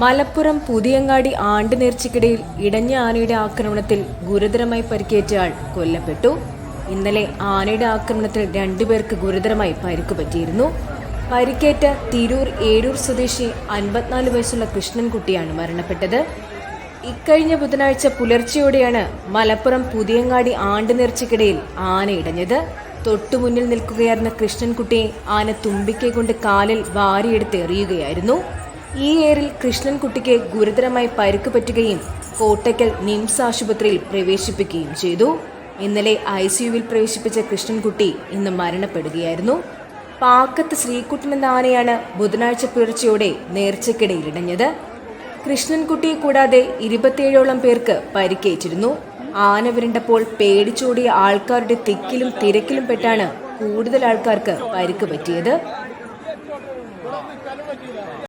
മലപ്പുറം പുതിയങ്ങാടി ആണ്ട് നേർച്ചയ്ക്കിടയിൽ ഇടഞ്ഞ ആനയുടെ ആക്രമണത്തിൽ ഗുരുതരമായി പരിക്കേറ്റയാൾ കൊല്ലപ്പെട്ടു. ഇന്നലെ ആനയുടെ ആക്രമണത്തിൽ രണ്ടുപേർക്ക് ഗുരുതരമായി പരിക്ക് പറ്റിയിരുന്നു. പരിക്കേറ്റ തിരൂർ ഏരൂർ സ്വദേശി അൻപത്തിനാല് വയസ്സുള്ള കൃഷ്ണൻകുട്ടിയാണ് മരണപ്പെട്ടത്. ഇക്കഴിഞ്ഞ ബുധനാഴ്ച പുലർച്ചെയോടെയാണ് മലപ്പുറം പുതിയങ്ങാടി ആണ്ട് നേർച്ചയ്ക്കിടയിൽ ആന ഇടഞ്ഞത്. തൊട്ടുമുന്നിൽ നിൽക്കുകയായിരുന്ന കൃഷ്ണൻകുട്ടിയെ ആന തുമ്പിക്കൈ കൊണ്ട് കാലിൽ വാരിയെടുത്ത് എറിയുകയായിരുന്നു. ഈ ഏറിൽ കൃഷ്ണൻകുട്ടിക്ക് ഗുരുതരമായി പരുക്ക് പറ്റുകയും കോട്ടയ്ക്കൽ നിംസ് ആശുപത്രിയിൽ പ്രവേശിപ്പിക്കുകയും ചെയ്തു. ഇന്നലെ ഐ സിയുവിൽ പ്രവേശിപ്പിച്ച കൃഷ്ണൻകുട്ടി ഇന്ന് മരണപ്പെടുകയായിരുന്നു. പാക്കത്ത് ശ്രീകുട്ടൻ എന്ന ആനയാണ് ബുധനാഴ്ച പുലർച്ചയോടെ നേർച്ചക്കിടയിലിടഞ്ഞത് കൃഷ്ണൻകുട്ടിയെ കൂടാതെ ഇരുപത്തിയേഴോളം പേർക്ക് പരിക്കേറ്റിരുന്നു. ആന വിരണ്ടപ്പോൾ പേടിച്ചോടിയ ആൾക്കാരുടെ തിക്കിലും തിരക്കിലും പെട്ടാണ് കൂടുതൽ ആൾക്കാർക്ക് പരിക്ക് പറ്റിയത്.